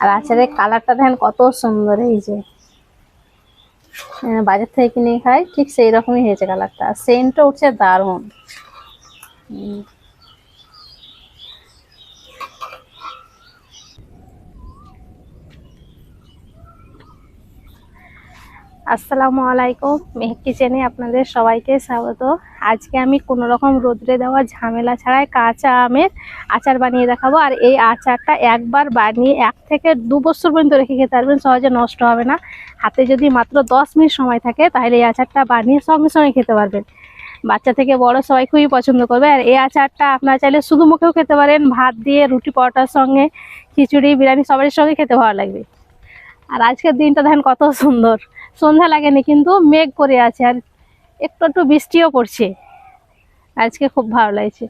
আর আচারের কালারটা দেখেন কত সুন্দর, এই যে। বাজার থেকে কিনে খাই, ঠিক সেই রকমই হয়েছে কালারটা। সেন্টটা উঠছে দারুণ। আসসালামু আলাইকুম, মেহেক কিচেনে আপনাদের সবাইকে স্বাগত। আজকে আমি কোনো রকম রোদ্রে দেওয়া ঝামেলা ছাড়াই কাঁচা আমের আচার বানিয়ে দেখাবো। আর এই আচারটা একবার বানিয়ে এক থেকে দু বছর পর্যন্ত রেখে খেতে পারবেন, সহজে নষ্ট হবে না। হাতে যদি মাত্র দশ মিনিট সময় থাকে, তাহলে এই আচারটা বানিয়ে সঙ্গে সঙ্গে খেতে পারবেন। বাচ্চা থেকে বড় সবাই খুবই পছন্দ করবে। আর এই আচারটা আপনারা চাইলে শুধু মুখেও খেতে পারেন, ভাত দিয়ে, রুটি পরোটার সঙ্গে, খিচুড়ি, বিরিয়ানি সবারই সঙ্গে খেতে ভালো লাগবে। আর আজকের দিনটা দেখেন কত সুন্দর। সন্ধ্যা লাগেনি কিন্তু মেঘ করে আছে। আর একটু একটু বৃষ্টিও পড়ছে। আজকে খুব ভালো লাগছে।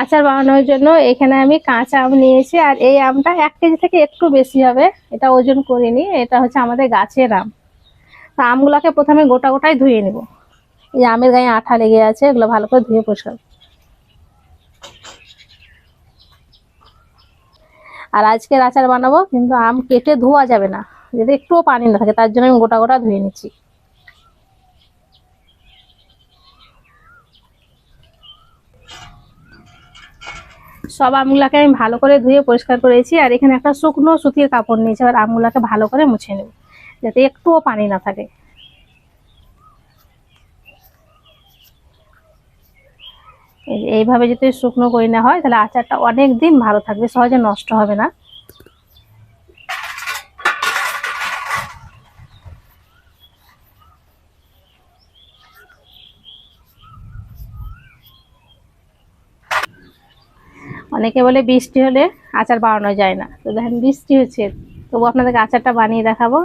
আচার বানানোর জন্য এখানে আমি কাঁচা আম নিয়েছি, আর এই আমটা এক কেজি থেকে একটু বেশি হবে। এটা ওজন করিনি এটা হচ্ছে আমাদের গাছের আম। তা আমগুলোকে প্রথমে গোটা গোটাই ধুয়ে নেব। এই আমের গায়ে আঠা লেগে আছে, এগুলো ভালো করে ধুয়ে পরিষ্কার আর আজকের আচার বানাবো, কিন্তু আম কেটে ধোয়া যাবে না। যাতে একটুও পানি না থাকে, তার জন্য আমি গোটা গোটা ধুয়ে নিচ্ছি। সব আমগুলাকে আমি ভালো করে ধুয়ে পরিষ্কার করেছি, আর এখানে একটা শুকনো সুতির কাপড় নিয়েছি আর আমগুলাকে ভালো করে মুছে নেব, যাতে একটুও পানি না থাকে এই যে এইভাবে যদি শুকনো করে না হয়, তাহলে আচারটা অনেক দিন ভালো থাকবে, সহজে নষ্ট হবে না। অনেকে বলে বৃষ্টি হলে আচার বানানো যায় না। তো দেখেন বৃষ্টি হচ্ছে, তবু আপনাদেরকে আচারটা বানিয়ে দেখাবো।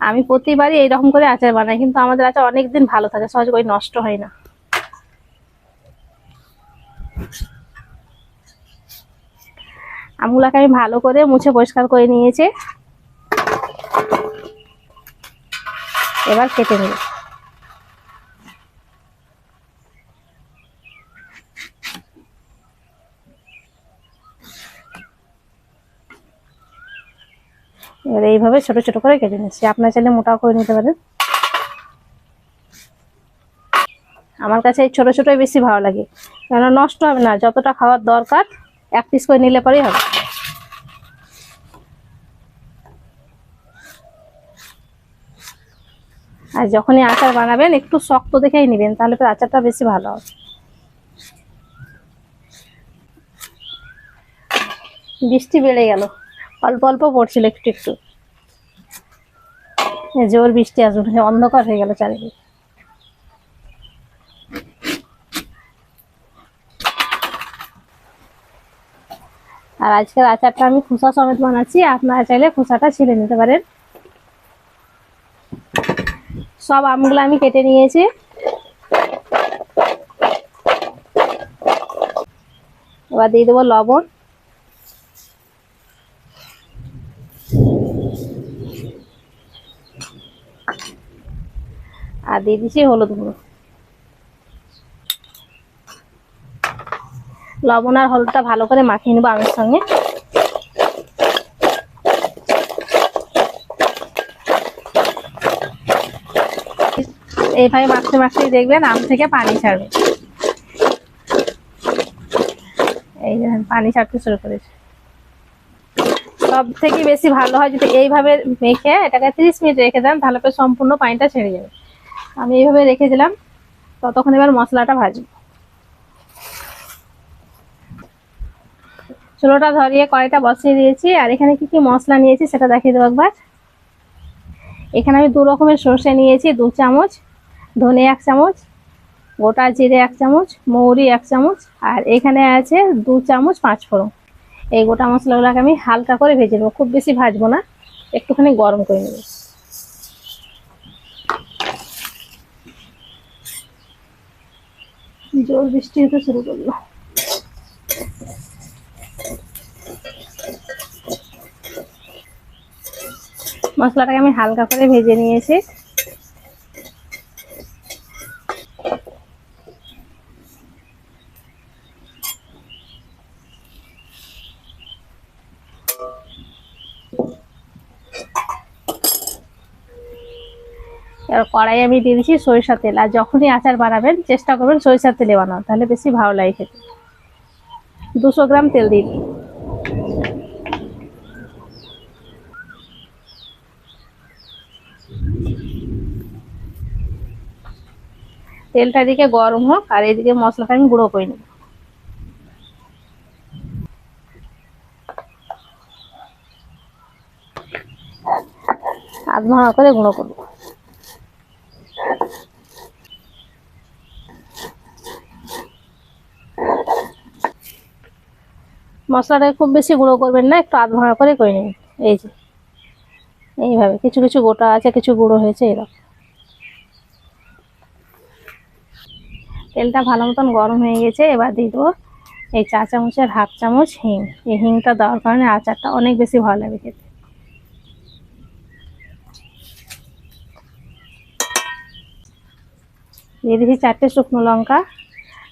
আমি প্রতিবারই এইরকম করে আচার বানাই, কিন্তু আমাদের আচার অনেক দিন ভালো থাকে, সহজে করে নষ্ট হয় না। আমগুলাকে আমি ভালো করে মুছে পরিষ্কার করে নিয়েছি। এবার কেটে নেব। এবার এইভাবে ছোট ছোট করে কেটে নিচ্ছি। আপনার চাইলে মোটাও করে নিতে পারেন। আমার কাছে এই ছোট ছোটই বেশি ভালো লাগে। কেন নষ্ট হবে না। যতটা খাওয়ার দরকার, এক পিস করে নিলে পরেই হবে। আর যখনই আচার বানাবেন, একটু শক্ত দেখেই নেবেন, তাহলে পরে আচারটা বেশি ভালো হবে। বৃষ্টি বেড়ে গেল। অল্প অল্প পড়ছিল একটু একটু। জোর বৃষ্টি আসবে অন্ধকার হয়ে গেল চারিদিকে। আর আজকের আচারটা আমি খোসা সমেত বানাচ্ছি, আপনারা চাইলে খোসাটা ছিলে নিতে পারেন। সব আমগুলো আমি কেটে নিয়েছি। এবার দিয়ে দেবো লবণ। আর দিয়ে দিচ্ছি হলুদ গুঁড়ো। লবণ আর হলুদটা ভালো করে মাখিয়ে নেব আমের সঙ্গে। এইভাবে মাখতে মাখতেই দেখবেন, আম থেকে পানি ছাড়বে। এই দেখেন, পানি ছাড়তে শুরু করেছে। সব থেকে বেশি ভালো হয় যদি এইভাবে মেখে, এটাকে তিরিশ মিনিট রেখে দেন, তাহলে পরে সম্পূর্ণ পানিটা ছেড়ে যাবে। আমি এইভাবে রেখে দিলাম ততক্ষণ এবার মশলাটা ভাজবো। চুলোটা ধরিয়ে কড়াইটা বসিয়ে দিয়েছি, আর এখানে কি কি মশলা নিয়েছি সেটা দেখিয়ে দেবো একবার। এখানে আমি দু রকমের সর্ষে নিয়েছি, দু চামচ। ধনে এক চামচ, গোটা জিরে এক চামচ, মৌরি এক চামচ, আর এখানে আছে দু চামচ পাঁচ ফোড়ন। এই গোটা মশলাগুলোকে আমি হালকা করে ভেজে নেব, খুব বেশি ভাজবো না, একটুখানি গরম করে নেব। জোর বৃষ্টি হতে শুরু করল। মশলাটাকে আমি হালকা করে ভেজে নিয়েছি। এবার কড়াই আমি দিয়ে দিচ্ছি সরিষার তেল। আর যখনই আচার বানাবেন, চেষ্টা করবেন সরিষার তেলে বানানো তাহলে বেশি ভালো লাগে খেতে। দুশো গ্রাম তেল দিন তেলটা এদিকে গরম হোক, আর এদিকে মশলাটা আমি গুঁড়ো করে নেব। আধ ভাঙা করে গুঁড়ো করব। মশলাটা খুব বেশি গুঁড়ো করবেন না, একটু আধ ভাঙা করে করে নেবেন। এই যে, এইভাবে কিছু কিছু গোটা আছে, কিছু গুঁড়ো হয়েছে, এরকম। তেলটা ভালো মতন গরম হয়ে গেছে, এবার দিয়ে দেবো এই চা চামচের হাফ চামচ হিং। এই হিংটা দেওয়ার কারণে আচারটা অনেক বেশি ভালো লাগে খেতে। দিয়ে দিয়েছি চারটে শুকনো লঙ্কা,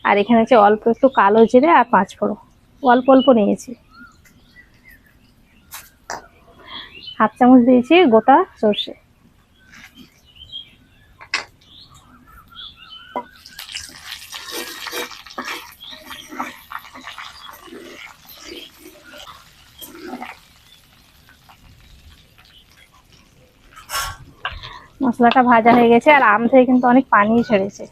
আর এখানে হচ্ছে অল্প একটু কালো জিরে আর পাঁচ ফোড়ন। অল্প অল্প নিয়েছি। হাফ চামচ দিয়েছি গোটা সর্ষে। মশলাটা ভাজা হয়ে গেছে আর আম থেকে কিন্তু অনেক পানি ছেড়েছে।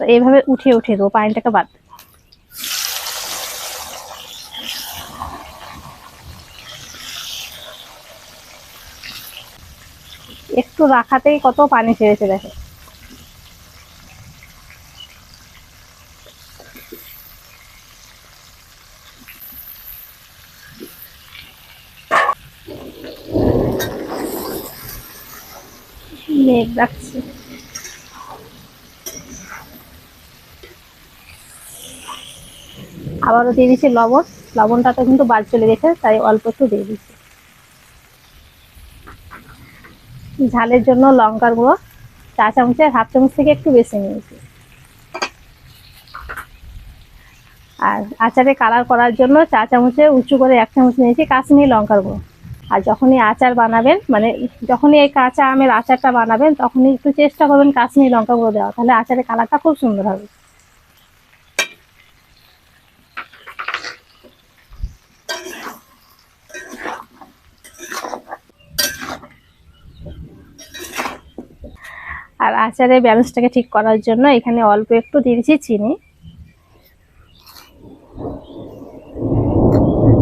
তো এইভাবে উঠিয়ে উঠিয়ে দেবো, পানিটাকে বাদ দেবো। একটু রাখাতেই কত পানি ছেড়েছে, দেখে। ডাকছে। আবারও দিয়ে দিচ্ছি লবণ। লবণটা তো কিন্তু বাদ চলে গেছে, তাই অল্প একটু দিয়ে দিচ্ছি। ঝালের জন্য লঙ্কার গুঁড়ো, চা চামচের হাফ চামচ থেকে একটু বেশি নিয়েছি। আর আচারে কালার করার জন্য চা চামচে উঁচু করে এক চামচ নিয়েছি কাশ্মীরি লঙ্কার গুঁড়ো। আর যখনই আচার বানাবেন মানে যখনই এই কাঁচা আমের আচারটা বানাবেন, তখনই একটু চেষ্টা করবেন কাশ্মীরি লঙ্কা গুঁড়ো দেওয়া তাহলে আচারের কালারটা খুব সুন্দর হবে। আর আচারের ব্যালেন্সটাকে ঠিক করার জন্য এখানে অল্প একটু দিয়েছি চিনি।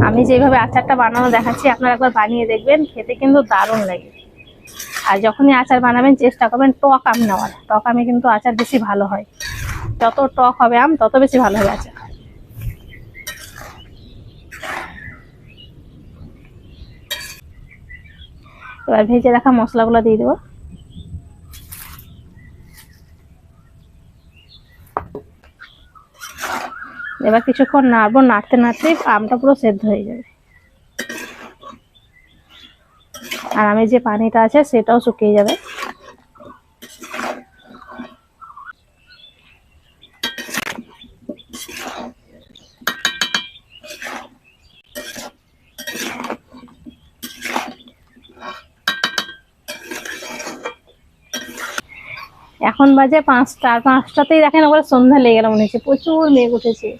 আমি যেভাবে আচারটা বানানো দেখাচ্ছি, আপনারা একবার বানিয়ে দেখবেন, খেতে কিন্তু দারুণ লাগে। আর যখনই আচার বানাবেন, চেষ্টা করবেন টক আম নেওয়ার। টক আমে কিন্তু আচার বেশি ভালো হয়। যত টক হবে আম, তত বেশি ভালো হবে আচার। এবার ভেজে রাখা মশলাগুলো দিয়ে দেবো। এবার কিছুক্ষণ নাড়বো, নাড়তে নাড়তে আমটা পুরো সেদ্ধ হয়ে যাবে। আর আমি যে পানিটা আছে সেটাও শুকিয়ে যাবে এখন বাজে পাঁচটা, পাঁচটাতেই দেখেন আবার সন্ধ্যা লেগে গেল মনে হচ্ছে, প্রচুর মেঘ উঠেছে।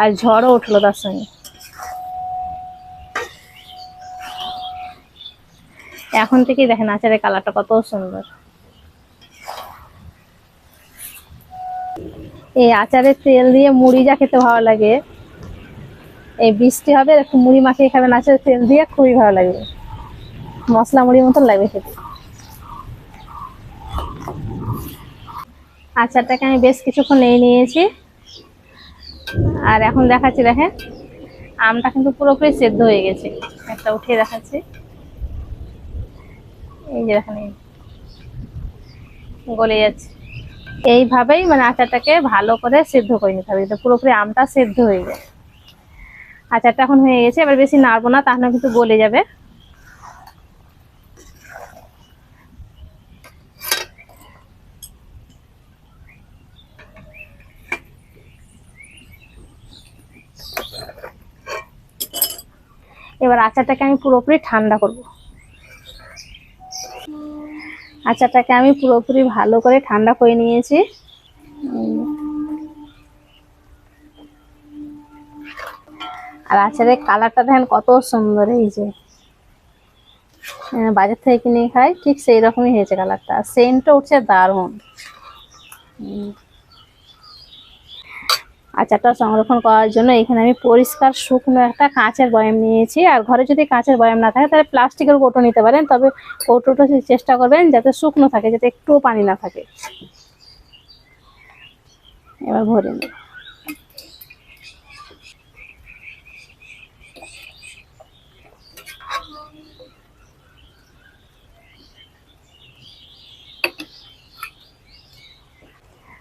আর ঝড়ও উঠল তার সঙ্গে। এখন থেকেই দেখেন আচারের কালারটা কত সুন্দর। এই আচারের তেল দিয়ে মুড়ি যা খেতে ভালো লাগে। এই বৃষ্টি হবে একটু মুড়ি মাখিয়ে খাবেন, আচারের তেল দিয়ে খুবই ভালো লাগবে মশলা মুড়ির মতন লাগবে খেতে। আচারটাকে আমি বেশ কিছুক্ষণ নিয়ে নিয়েছি। আর এখন দেখাচ্ছি, দেখেন, আমটা কিন্তু পুরোপুরি সেদ্ধ হয়ে গেছে। একটা উঠিয়ে দেখাচ্ছি। এই যে দেখেন গলে যাচ্ছে। এইভাবেই মানে আচারটাকে ভালো করে সেদ্ধ করে নিতে হবে পুরোপুরি আমটা সেদ্ধ হয়ে যায়। আচারটা এখন হয়ে গেছে, এবার বেশি নাড়বো না, তাহলে কিন্তু গলে যাবে। এবার আচারটাকে আমি পুরোপুরি ঠান্ডা করব। আচারটাকে আমি পুরোপুরি ভালো করে ঠান্ডা করে নিয়েছি। আর আচারের কালারটা দেখেন কত সুন্দর, এই যে। বাজার থেকে কিনে খাই, ঠিক সেই রকমই হয়েছে কালারটা। সেন্টটা উঠছে দারুণ। আচারটা সংরক্ষণ করার জন্য এখানে আমি পরিষ্কার শুকনো একটা কাঁচের বয়াম নিয়েছি। আর ঘরে যদি কাঁচের বয়াম না থাকে, তাহলে প্লাস্টিকের কৌটো নিতে পারেন। তবে কৌটোটা চেষ্টা করবেন যাতে শুকনো থাকে, যাতে একটুও পানি না থাকে। এবার ভরে নিই।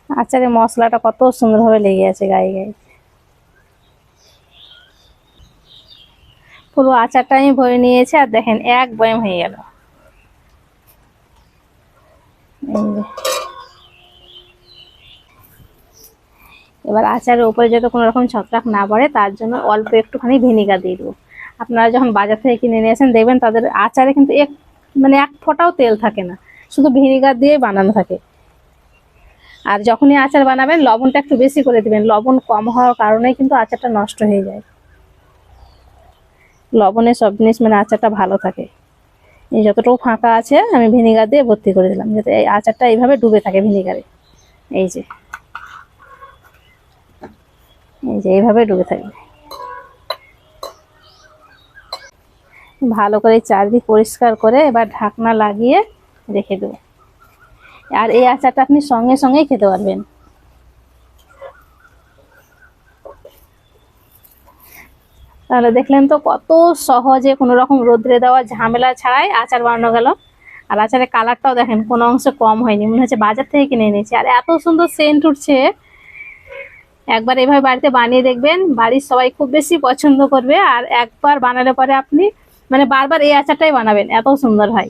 আচারের মশলাটা কত সুন্দরভাবে লেগে আছে গায়ে গায়ে। পুরো আচারটা আমি ভরে নিয়েছি আর দেখেন এক বয়াম হয়ে গেল। এবার আচারের উপরে যাতে কোনো রকম ছত্রাক না পড়ে, তার জন্য অল্প একটুখানি ভিনিগার দিয়ে দেবো। আপনারা যখন বাজার থেকে কিনে নিয়ে আসেন, দেখবেন তাদের আচারে কিন্তু এক মানে এক ফোঁটাও তেল থাকে না। শুধু ভিনিগার দিয়ে বানানো থাকে। আর যখনই আচার বানাবেন, লবণটা একটু বেশি করে দিবেন। লবণ কম হওয়ার কারণেই কিন্তু আচারটা নষ্ট হয়ে যায়। লবণে সব জিনিস মানে আচারটা ভালো থাকে। এই যতটুকু ফাঁকা আছে, আমি ভিনিগার দিয়ে ভর্তি করে দিলাম, যাতে এই আচারটা এইভাবে ডুবে থাকে ভিনিগারে এই যে। এই যে, এইভাবে ডুবে থাকবে ভালো করে চারদিক পরিষ্কার করে এবার ঢাকনা লাগিয়ে রেখে দেবো। আর এই আচারটা আপনি সঙ্গে সঙ্গেই খেতে পারবেন। তাহলে দেখলেন তো কত সহজে কোনো রকম রোদ্রে দেওয়া ঝামেলা ছাড়াই আচার বানানো গেল। আর আচারের কালারটাও দেখেন, কোনো অংশে কম হয়নি, মনে হচ্ছে বাজার থেকে কিনে এনেছি। আর এত সুন্দর সেন্ট উঠছে। একবার এভাবে বাড়িতে বানিয়ে দেখবেন, বাড়ির সবাই খুব বেশি পছন্দ করবে। আর একবার বানালে পরে আপনি মানে বারবার এই আচারটাই বানাবেন, এত সুন্দর হয়।